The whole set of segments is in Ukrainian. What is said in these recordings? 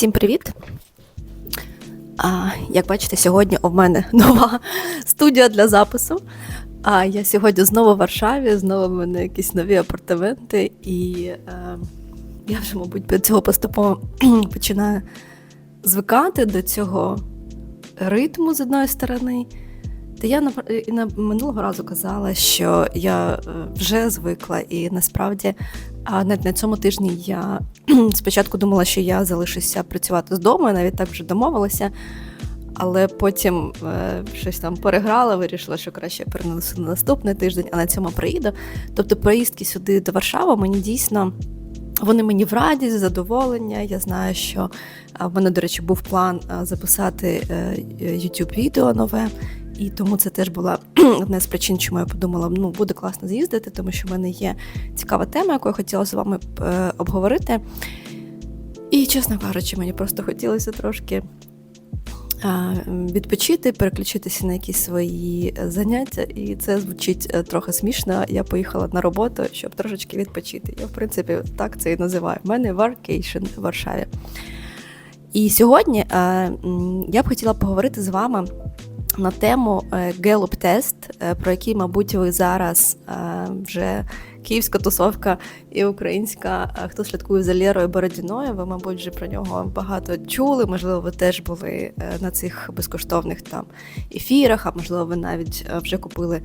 Всім привіт! А, Як бачите, сьогодні у мене нова студія для запису. А я сьогодні знову в Варшаві, знову в мене якісь нові апартаменти, і е, я вже, мабуть, від цього поступово починаю звикати до цього ритму з одної сторони. Та я на, на минулого разу казала, що я е, вже звикла, і насправді а навіть на цьому тижні я спочатку думала, що я залишуся працювати з дому, я навіть так вже домовилася, але потім е, щось там переграла, вирішила, що краще я перенесу на наступний тиждень, а на цьому приїду. Тобто, поїздки сюди до Варшави мені дійсно. Вони мені в радість, задоволення. Я знаю, що в мене, до речі, був план записати е, youtube відео нове, і тому це теж була одна з причин, чому я подумала, ну буде класно з'їздити, тому що в мене є цікава тема, яку я хотіла з вами е, обговорити. І, чесно кажучи, мені просто хотілося трошки відпочити, переключитися на якісь свої заняття, і це звучить е, трохи смішно. Я поїхала на роботу, щоб трошечки відпочити. Я, в принципі, так це і називаю. У мене варкейшн в Варшаві. І сьогодні е, я б хотіла поговорити з вами на тему Gallup тест, е, про який, мабуть, ви зараз вже київська тусовка і українська. Хто слідкує за Лєрою Бородіною, ви, мабуть, вже про нього багато чули. Можливо, ви теж були е, на цих безкоштовних там ефірах, а можливо, ви навіть е, вже купили.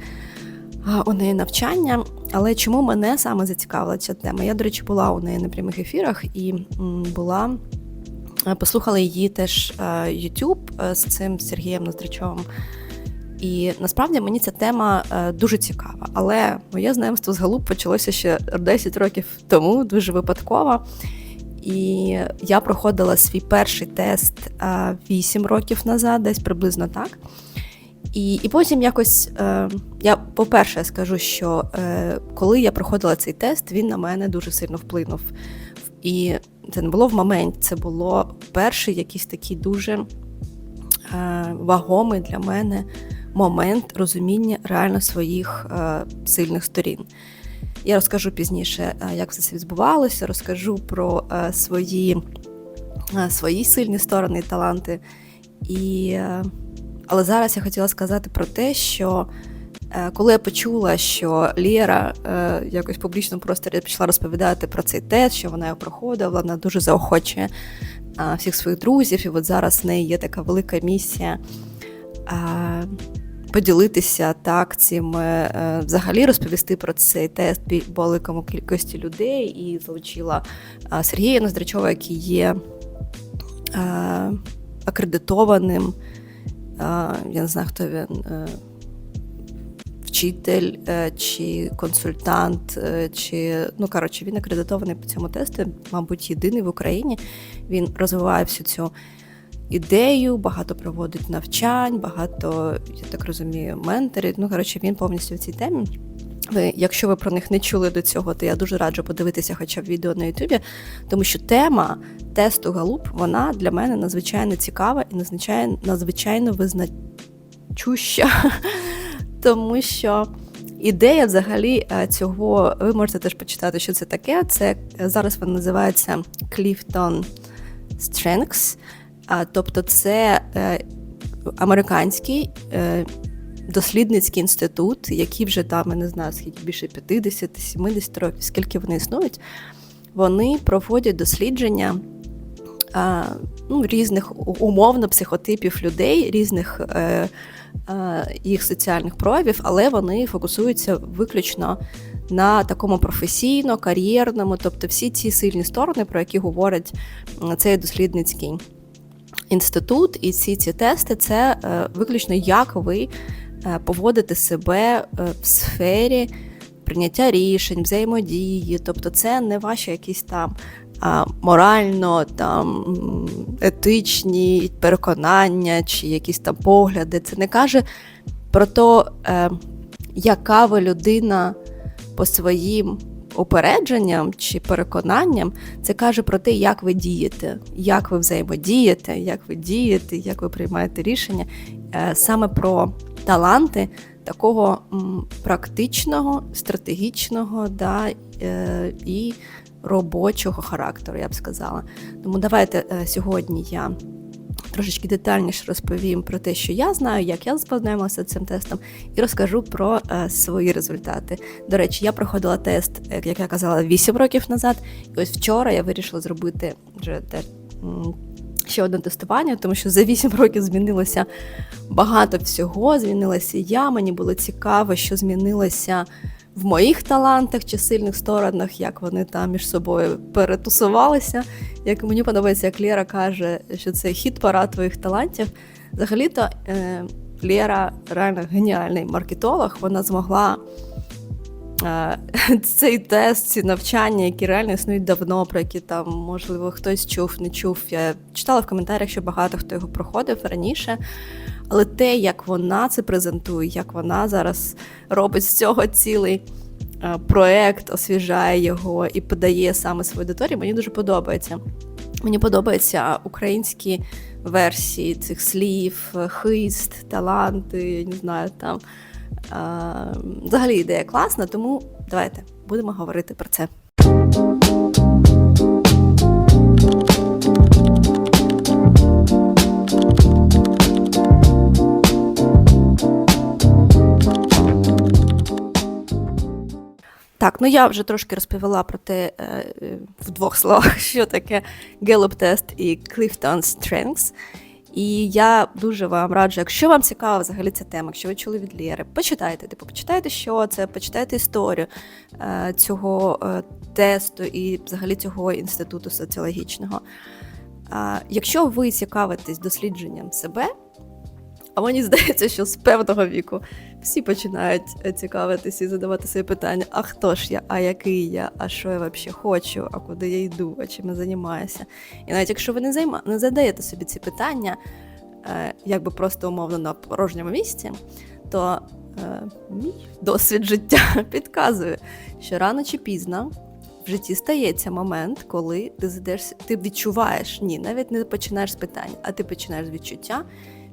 У неї навчання, але чому мене саме зацікавила ця тема? Я, до речі, була у неї на прямих ефірах і була, е, послухала її теж YouTube з цим Сергієм Ноздрачовим. І насправді мені ця тема е, дуже цікава. Але моє знайомство з Галуп почалося ще 10 років тому, дуже випадково. І я проходила свій перший тест 8 років назад, десь приблизно так. І і потім якось е, я, по-перше, скажу, що е, коли я проходила цей тест, він на мене дуже сильно вплинув. І це не було в моменті, це було перший якийсь такий дуже вагомий для мене момент розуміння реально своїх е, сильних сторін. Я розкажу пізніше, е, як все це відбувалося, розкажу про е, свої свої сильні сторони і таланти. І, Але зараз я хотіла сказати про те, що коли я почула, що Лєра якось в публічному просторі почала розповідати про цей тест, що вона його проходила, вона дуже заохочує всіх своїх друзів, і от зараз в неї є така велика місія поділитися так цим, е, взагалі розповісти про цей тест великому кількості людей і залучила Сергія Ноздрачова, який є е, акредитованим. Я не знаю, хто він. Е, вчитель чи консультант, чи ну коротше, він акредитований по цьому тесту, мабуть, єдиний в Україні. Він розвиває всю цю ідею, багато проводить навчань, багато, я так розумію, менторів. Ну, коротше, він повністю в цій темі. Ви, якщо ви про них не чули до цього, то я дуже раджу подивитися хоча б відео на Ютубі, тому що тема тесту Галуп, вона для мене надзвичайно цікава і надзвичайно, надзвичайно визначуща, тому що. Ідея взагалі е, цього, ви можете теж почитати, що це таке. Це е, зараз воно називається Clifton Strengths. Тобто, це е, американський дослідницький інститут, який вже там, я не знаю, скільки більше 50-70 років, скільки вони існують, вони проводять дослідження ну, різних умовно психотипів людей, різних е, їх соціальних проявів, але вони фокусуються виключно на такому професійно, кар'єрному, тобто всі ці сильні сторони, про які говорить цей дослідницький інститут, і всі ці тести це е, виключно як ви е, поводите себе е, в сфері прийняття рішень, взаємодії. Тобто, це не ваші якісь там морально там етичні переконання чи якісь там погляди. Це не каже про те, яка ви людина по своїм упередженням чи переконанням, це каже про те, як ви дієте, як ви взаємодієте, як ви дієте, як ви приймаєте рішення, е, саме про таланти такого практичного, стратегічного да, е, і робочого характеру, я б сказала. Тому давайте е, сьогодні я трошечки детальніше розповім про те, що я знаю, як я з цим тестом, і розкажу про е, свої результати. До речі, я проходила тест, е, як я казала, 8 років назад. І ось вчора я вирішила зробити вже те. Ще одне тестування, тому що за 8 років змінилося багато всього. Змінилася я. Мені було цікаво, що змінилося в моїх талантах чи сильних сторонах, як вони там між собою перетусувалися. Як мені подобається, як Лєра каже, що це хід парад твоїх талантів. Взагалі-то е, Лєра реально геніальний маркетолог. Вона змогла е, цей тест, ці навчання, які реально існують давно, про які там, можливо, хтось чув, не чув. Я читала в коментарях, що багато хто його проходив раніше. Але те, як вона це презентує, як вона зараз робить з цього цілий е, проект, освіжає його і подає саме свою аудиторії, мені дуже подобається. Мені подобаються українські версії цих слів, е, хист, таланти, не знаю там. Е, Взагалі ідея класна, тому давайте будемо говорити про це. Так, ну я вже трошки розповіла про те е, е, в двох словах, що таке Gallup тест і Clifton Strengths. І я дуже вам раджу, якщо вам цікава взагалі ця тема, якщо ви чули від Лєри, почитайте, типу, почитайте, що це, почитайте історію е, цього е, тесту і взагалі цього інституту соціологічного. Е, якщо ви цікавитесь дослідженням себе, а мені здається, що з певного віку всі починають е, цікавитися і задавати собі питання: а хто ж я, а який я, а що я взагалі хочу, а куди я йду, а чим я займаюся. І навіть якщо ви не займа... не задаєте собі ці питання, е, якби просто умовно на порожньому місці, то е, мій досвід життя підказує, що рано чи пізно. В житті стається момент, коли ти задешся, ти відчуваєш, ні, навіть не починаєш з питань, а ти починаєш з відчуття,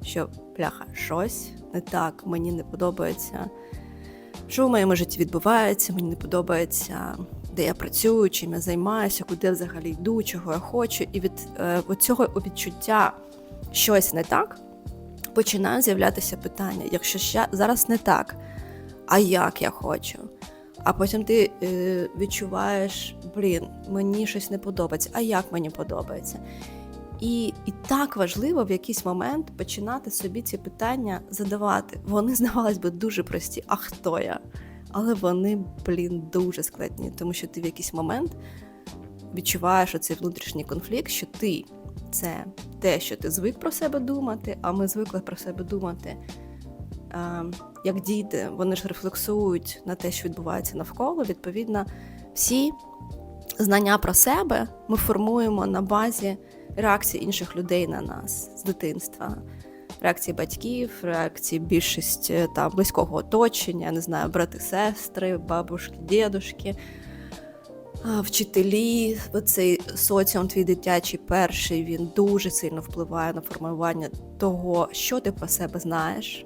що бляха, щось не так, мені не подобається, що в моєму житті відбувається, мені не подобається, де я працюю, чим я займаюся, куди взагалі йду, чого я хочу. І від е, цього відчуття щось не так, починають з'являтися питання. Якщо ще зараз не так, а як я хочу? А потім ти е, відчуваєш, блін, мені щось не подобається, а як мені подобається. І, і так важливо в якийсь момент починати собі ці питання задавати. Вони, здавалось би, дуже прості. А хто я? Але вони, блін, дуже складні, тому що ти в якийсь момент відчуваєш оцей внутрішній конфлікт, що ти це те, що ти звик про себе думати, а ми звикли про себе думати. Як діти, вони ж рефлексують на те, що відбувається навколо. Відповідно, всі знання про себе ми формуємо на базі реакції інших людей на нас з дитинства. Реакції батьків, реакції більшості там близького оточення, не знаю, брати, сестри, бабушки, дідушки, вчителі. Оцей соціум твій дитячий перший він дуже сильно впливає на формування того, що ти про себе знаєш.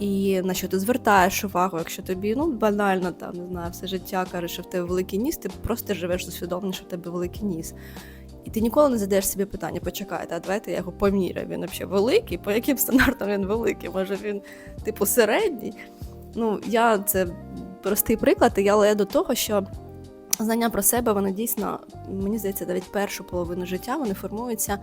І на що ти звертаєш увагу, якщо тобі ну банально там не знаю, все життя каже, що в тебе великий ніс, ти просто живеш з усвідомленням, що в тебе великий ніс. І ти ніколи не задаєш собі питання, почекайте, а давайте я його поміряю. Він взагалі великий, по яким стандартам він великий? Може він, типу, середній? Ну, я це простий приклад, і я до того, що знання про себе, вони дійсно, мені здається, навіть першу половину життя вони формуються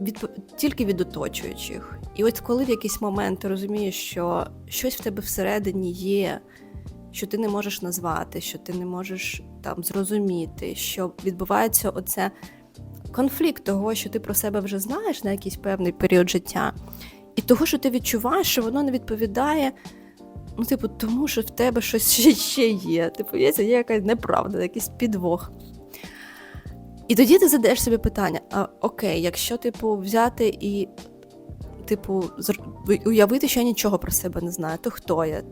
від, тільки від оточуючих. І от коли в якийсь момент ти розумієш, що щось в тебе всередині є, що ти не можеш назвати, що ти не можеш там зрозуміти, що відбувається оце конфлікт того, що ти про себе вже знаєш на якийсь певний період життя, і того, що ти відчуваєш, що воно не відповідає. Ну, типу, тому що в тебе щось ще, ще є. Типу, є, якась неправда, якийсь підвох. І тоді ти задаєш собі питання: а окей, якщо, типу, взяти і, типу, уявити, що я нічого про себе не знаю, то хто я,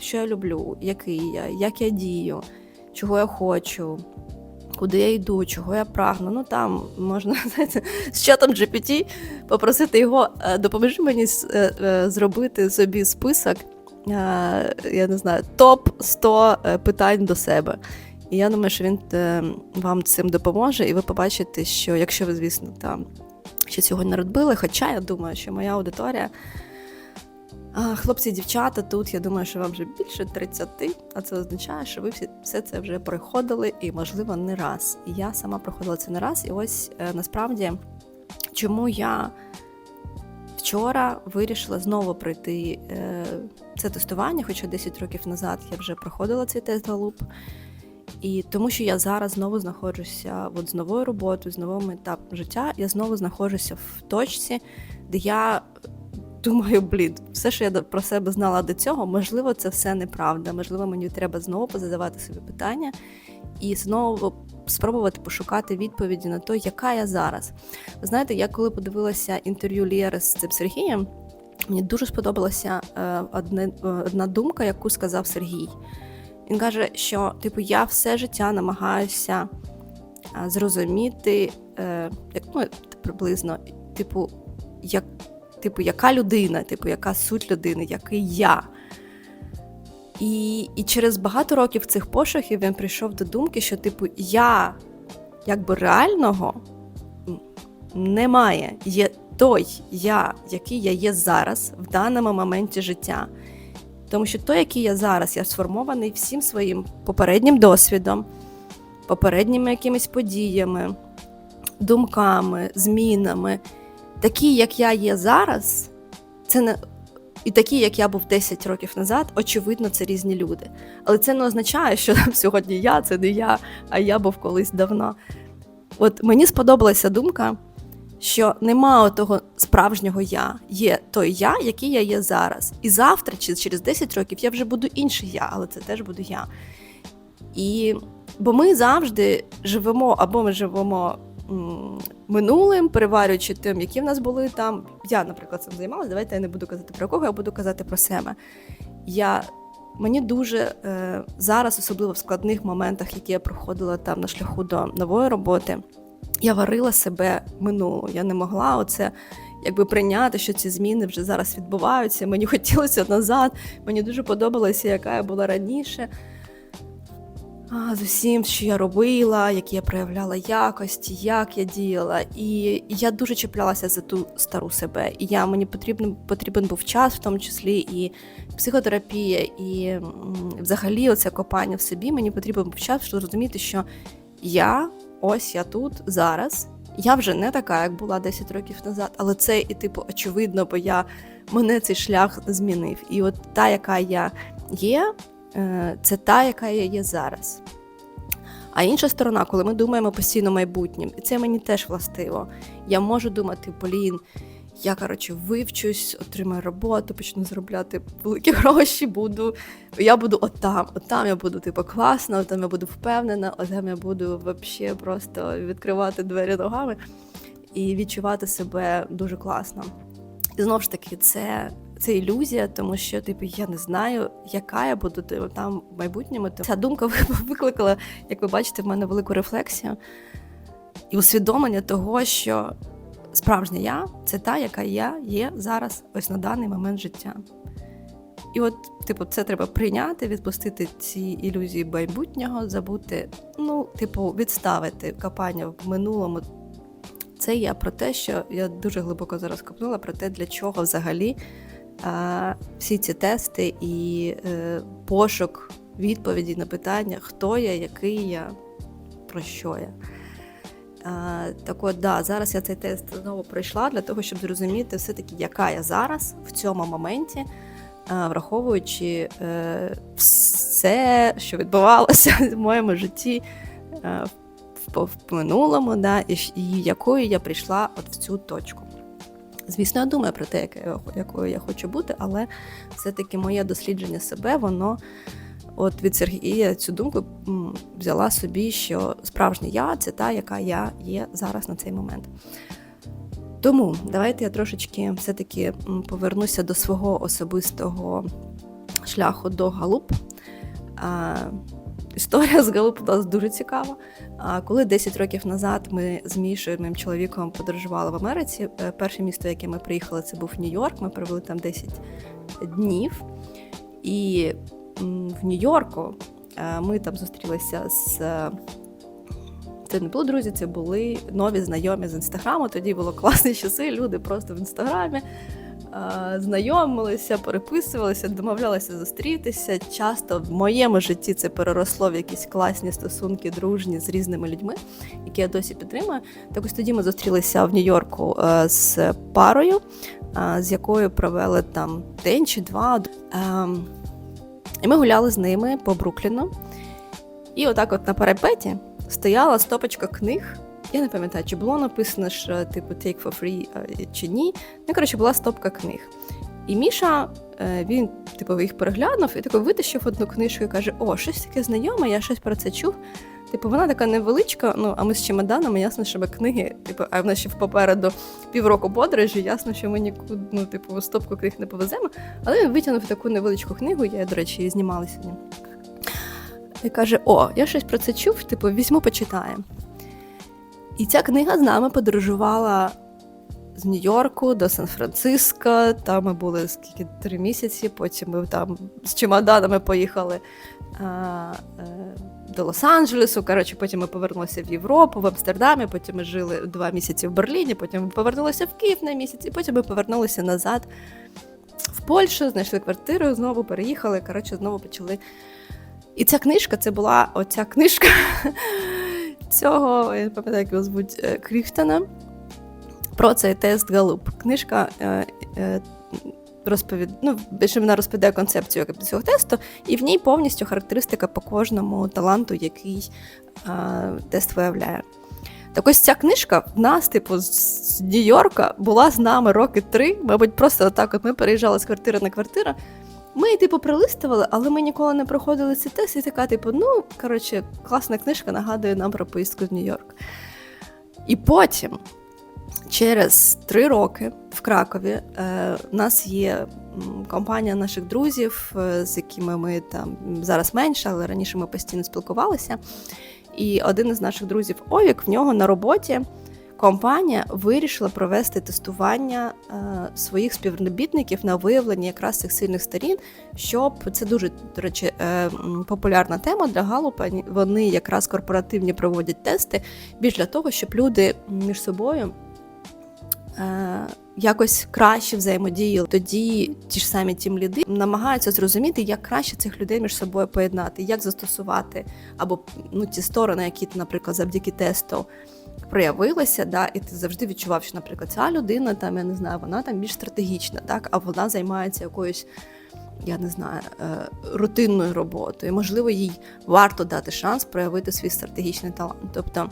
що я люблю, який я, як я дію, чого я хочу, куди я йду, чого я прагну. Ну там можна знаєте, з чатом GPT попросити його, допоможи мені зробити собі список, я не знаю, топ 100 питань до себе. І я думаю, що він е, вам цим допоможе, і ви побачите, що якщо ви, звісно, там ще цього не робили, хоча я думаю, що моя аудиторія. Хлопці дівчата, тут я думаю, що вам вже більше 30, а це означає, що ви всі, все це вже проходили і, можливо, не раз. І я сама проходила це не раз. І ось е, насправді, чому я вчора вирішила знову пройти е, це тестування, хоча 10 років назад я вже проходила цей тест Галуп. І тому що я зараз знову знаходжуся от з новою роботою, з новим етапом життя, я знову знаходжуся в точці, де я думаю, блін, все, що я про себе знала до цього, можливо, це все неправда. Можливо, мені треба знову позадавати собі питання і знову спробувати пошукати відповіді на те, яка я зараз. Ви знаєте, я коли подивилася інтерв'ю Лєри з цим Сергієм, мені дуже сподобалася е, е, одна думка, яку сказав Сергій. Він каже, що типу я все життя намагаюся зрозуміти, е, як ну, приблизно, типу, як, типу, яка людина, типу, яка суть людини, який я. І, і через багато років цих пошуків він прийшов до думки, що, типу, я якби реального немає. Є той я, який я є зараз, в даному моменті життя. Тому що той, який я зараз, я сформований всім своїм попереднім досвідом, попередніми якимись подіями, думками, змінами. Такі, як я є зараз, це не і такі, як я був 10 років назад, очевидно, це різні люди. Але це не означає, що там сьогодні я це не я, а я був колись давно. От мені сподобалася думка, що нема того справжнього я. Є той я, який я є зараз. І завтра, чи через 10 років, я вже буду інший я, але це теж буду я. І бо ми завжди живемо, або ми живемо минулим, переварюючи тим, які в нас були там. Я, наприклад, цим займалася. Давайте я не буду казати про кого, я буду казати про себе. Я Мені дуже е, зараз, особливо в складних моментах, які я проходила там на шляху до нової роботи, я варила себе минуло. Я не могла оце якби прийняти, що ці зміни вже зараз відбуваються. Мені хотілося назад. Мені дуже подобалося, яка я була раніше. З усім, що я робила, які я проявляла якості, як я діяла. І я дуже чіплялася за ту стару себе. І я мені потрібен потрібен був час, в тому числі і психотерапія, і взагалі оце копання в собі. Мені потрібен був час, щоб зрозуміти, що я ось я тут зараз. Я вже не така, як була 10 років назад, але це і типу очевидно, бо я мене цей шлях змінив. І от та, яка я є, це та, яка я є зараз. А інша сторона, коли ми думаємо постійно майбутнім, і це мені теж властиво. Я можу думати, блін, я коротше вивчусь, отримаю роботу, почну заробляти великі гроші, буду. Я буду отам, отам я буду типу класна, отам я буду впевнена, отам я буду вообще просто відкривати двері ногами і відчувати себе дуже класно. І знову ж таки, це, це ілюзія, тому що типу я не знаю, яка я буду типу, там в майбутньому. Ця думка викликала, як ви бачите, в мене велику рефлексію і усвідомлення того, що справжня я це та, яка я є зараз, ось на даний момент життя. І от, типу, це треба прийняти, відпустити ці ілюзії майбутнього, забути, ну, типу, відставити копання в минулому. Це я про те, що я дуже глибоко зараз копнула про те, для чого взагалі всі ці тести і е, пошук відповіді на питання, хто я, який я, про що я. Так от, да, зараз я цей тест знову пройшла для того, щоб зрозуміти все-таки, яка я зараз в цьому моменті, враховуючи е, все, що відбувалося в моєму житті в, минулому, да, і якою я прийшла от в цю точку. Звісно, я думаю про те, якою я хочу бути, але все-таки моє дослідження себе, воно от від Сергія цю думку взяла собі, що справжня я це та, яка я є зараз на цей момент. Тому давайте я трошечки все-таки повернуся до свого особистого шляху до Галуп. Історія з Галуп у нас дуже цікава. А коли 10 років назад ми з Мішою, моїм чоловіком, подорожували в Америці, е, перше місто, яке ми приїхали, це був Нью-Йорк. Ми провели там 10 днів. І в Нью-Йорку Е, Ми там зустрілися з. Це не були друзі, це були нові знайомі з інстаграму. Тоді було класні часи. Люди просто в інстаграмі знайомилися, переписувалися, домовлялися зустрітися. Часто в моєму житті це переросло в якісь класні стосунки, дружні з різними людьми, які я досі підтримую. Так ось тоді ми зустрілися в Нью-Йорку е, з парою, е, з якою провели там день чи два. Ем, І ми гуляли з ними по Брукліну. І отак, от на парапеті, стояла стопочка книг. Я не пам'ятаю, чи було написано, що типу take for free е, чи ні. Ну, коротше, була стопка книг. І Міша, е, він типу, їх переглянув і такий витащив одну книжку і каже: О, щось таке знайоме, я щось про це чув. Типу, вона така невеличка, ну а ми з чемоданами, ясно, що ми книги, типу, а в нас ще попереду півроку подорожі, ясно, що ми нікуди, ну, типу, стопку книг не повеземо. Але він витягнув таку невеличку книгу, я, до речі, її знімала. І каже: О, я щось про це чув, типу, візьму, почитаємо. І ця книга з нами подорожувала з Нью-Йорку до Сан-Франциско. Там ми були скільки три місяці. Потім ми там з чемоданами поїхали а, е, до Лос-Анджелесу. Коротше, потім ми повернулися в Європу, в Амстердамі. Потім ми жили два місяці в Берліні. Потім ми повернулися в Київ на місяць, і потім ми повернулися назад в Польщу, знайшли квартиру, знову переїхали. Коротше, знову почали. І ця книжка це була оця книжка цього, я пам'ятаю, як його звуть е, Кріхтона. Про цей тест Галуп. Книжка е, е, розповід... ну, більше вона розповідає концепцію цього тесту, і в ній повністю характеристика по кожному таланту, який тест виявляє. Так ось ця книжка в нас, типу, з- Нью-Йорка була з нами роки три. Мабуть, просто отак от ми переїжджали з квартири на квартиру. Ми, типу, пролистували, але ми ніколи не проходили цей тест, і така, типу, ну, коротше, класна книжка нагадує нам про поїздку в Нью-Йорк. І потім, через три роки в Кракові, е, у нас є компанія наших друзів, е, з якими ми там зараз менше, але раніше ми постійно спілкувалися. І один із наших друзів Овік, в нього на роботі компанія вирішила провести тестування е, своїх співробітників на виявлення якраз цих сильних сторін, щоб це дуже до речі е, популярна тема для Галупа. Вони якраз корпоративні проводять тести більш для того, щоб люди між собою. е, Якось краще взаємодіяли. Тоді ті ж самі тім ліди намагаються зрозуміти, як краще цих людей між собою поєднати, як застосувати або ну ті сторони, які наприклад, завдяки тесту проявилися, да, і ти завжди відчував, що, наприклад, ця людина там, я не знаю, вона там більш стратегічна, так, а вона займається якоюсь, я не знаю, е, рутинною роботою. Можливо, їй варто дати шанс проявити свій стратегічний талант. Тобто,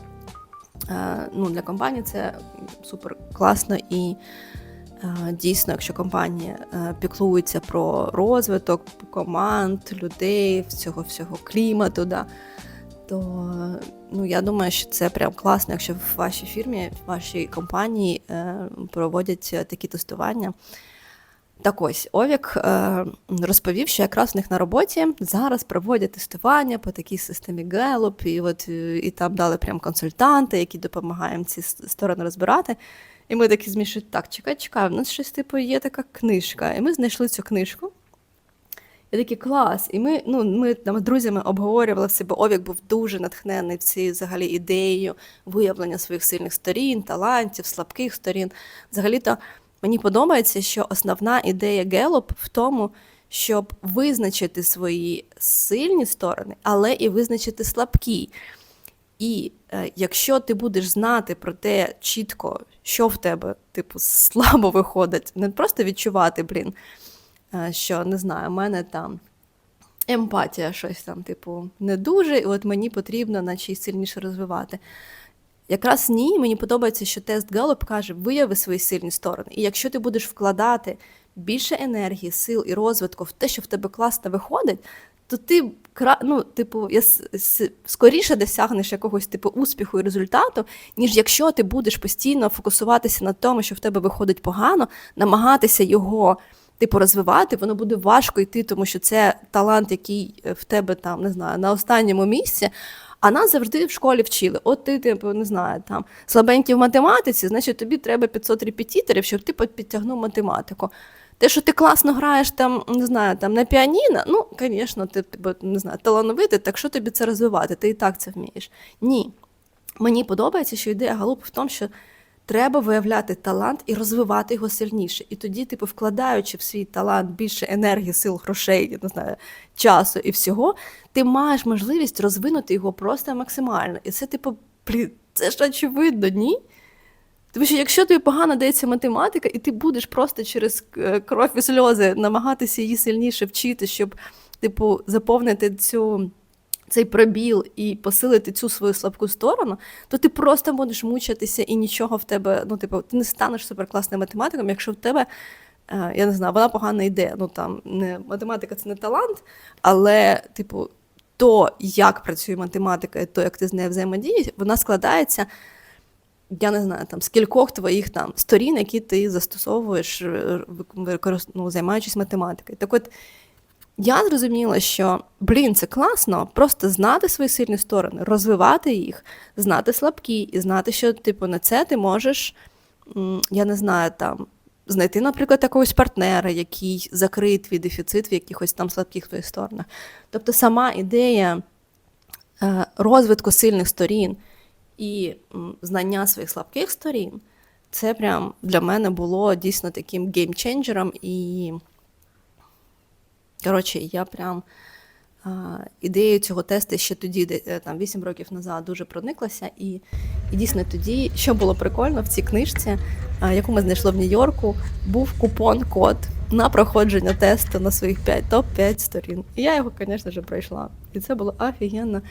е, ну, для компанії це супер класно і. е, Дійсно, якщо компанія піклується про розвиток команд, людей, всього всього клімату, да, то ну, я думаю, що це прям класно, якщо в вашій фірмі, в вашій компанії е, проводять е, такі тестування. Так ось Овік е, розповів, що якраз в них на роботі зараз проводять тестування по такій системі Gallup, і от і там дали прям консультанти, які допомагають ці сторони розбирати. І ми такі змішують, так, чекай, чекай, у нас щось типу є така книжка. І ми знайшли цю книжку. І такі клас. І ми, ну, ми там з друзями обговорювали все, бо Овік був дуже натхнений цією взагалі ідеєю виявлення своїх сильних сторін, талантів, слабких сторін. Взагалі-то мені подобається, що основна ідея Гелоп в тому, щоб визначити свої сильні сторони, але і визначити слабкі. І е, якщо ти будеш знати про те чітко, що в тебе, типу, слабо виходить, не просто відчувати, блін, що не знаю, у мене там емпатія, щось там, типу, не дуже, і от мені потрібно, наче сильніше розвивати. Якраз ні, мені подобається, що тест Галлоп каже, вияви свої сильні сторони. І якщо ти будеш вкладати більше енергії, сил і розвитку в те, що в тебе класно виходить, то ти ну, типу, я скоріше досягнеш якогось типу успіху і результату, ніж якщо ти будеш постійно фокусуватися на тому, що в тебе виходить погано, намагатися його. Типу розвивати, воно буде важко йти, тому що це талант, який е, в тебе там не знаю на останньому місці. А нас завжди в школі вчили. От ти, типу, не знаю, там слабенький в математиці, значить тобі треба 500 репетиторів, щоб ти підтягнув математику. Те, що ти класно граєш там, не знаю, там на піаніно, ну, звісно, ти типу, не знаю, талановитий, так що тобі це розвивати? Ти і так це вмієш. Ні. Мені подобається, що ідея Галупи в тому, що треба виявляти талант і розвивати його сильніше. І тоді, типу, вкладаючи в свій талант більше енергії, сил, грошей, я не знаю, часу і всього, ти маєш можливість розвинути його просто максимально. І це, типу, блін, це ж очевидно, ні? Тому що якщо тобі погано дається математика, і ти будеш просто через е, кров і сльози намагатися її сильніше вчити, щоб, типу, заповнити цю. Цей пробіл і посилити цю свою слабку сторону, то ти просто будеш мучитися і нічого в тебе, ну, типу, ти не станеш суперкласним математиком, якщо в тебе, е, я не знаю, вона погана йде. Ну там не математика це не талант, але, типу, то, як працює математика, і то, як ти з нею взаємодієш, вона складається я не знаю, там з кількох твоїх там сторін, які ти застосовуєш, е, ну, займаючись математикою. Так от я зрозуміла, що блін, це класно, просто знати свої сильні сторони, розвивати їх, знати слабкі, і знати, що типу на це ти можеш, я не знаю, там. Знайти, наприклад, якогось партнера, який закриє твій дефіцит в якихось там слабких твоїх сторонах. Тобто сама ідея е, розвитку сильних сторін і знання своїх слабких сторін, це прям для мене було дійсно таким геймченджером. І, коротше, я прям ідеєю цього тесту ще тоді, де, е, там 8 років назад, дуже прониклася. І, і дійсно тоді, що було прикольно в цій книжці, яку ми знайшли в Нью-Йорку, був купон-код на проходження тесту на своїх 5 топ-5 сторін. І я його, звісно ж, пройшла. І це було офігенно.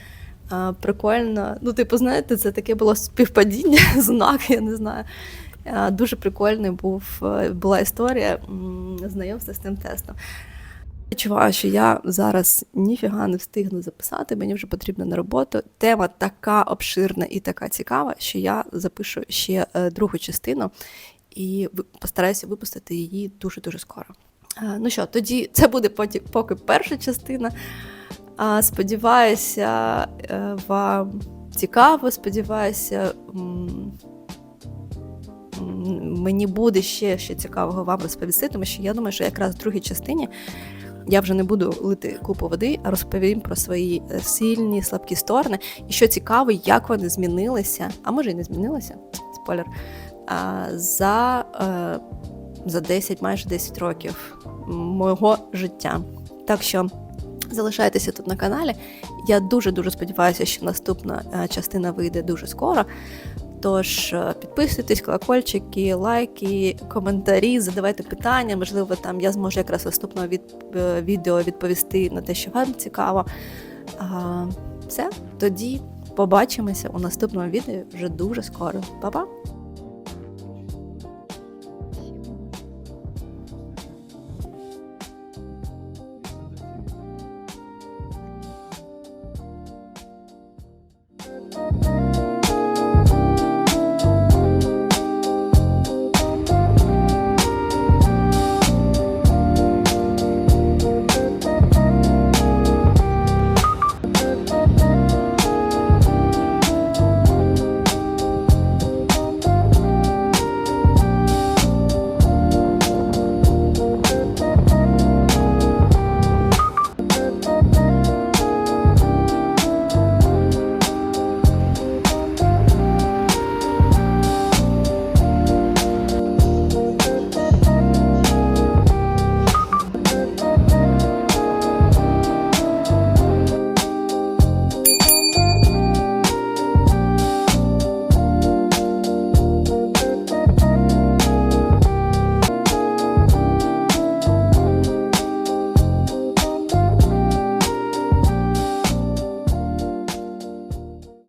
Прикольно. Ну, типу, знаєте, це таке було співпадіння, знак, я не знаю. Дуже прикольний був, е, була історія знайомства з цим тестом. Відчуваю, що я зараз ніфіга не встигну записати, мені вже потрібно на роботу. Тема така обширна і така цікава, що я запишу ще е, другу частину і постараюся випустити її дуже-дуже скоро. Е, Ну що, тоді це буде поки перша частина. Сподіваюся, е, вам цікаво. Сподіваюся, мені буде ще, ще цікавого вам розповісти, тому що я думаю, що якраз в другій частині я вже не буду лити купу води, а розповім про свої е, сильні, слабкі сторони. І що цікаво, як вони змінилися, а може і не змінилися, спойлер, за, е, за 10, майже 10 років мого життя. Так що. Залишайтеся тут на каналі. Я дуже-дуже сподіваюся, що наступна е, частина вийде дуже скоро. Тож е, підписуйтесь, колокольчики, лайки, коментарі, задавайте питання. Можливо, там я зможу якраз наступного від, е, відео відповісти на те, що вам цікаво. А, все, тоді побачимося у наступному відео вже дуже скоро. Па-па!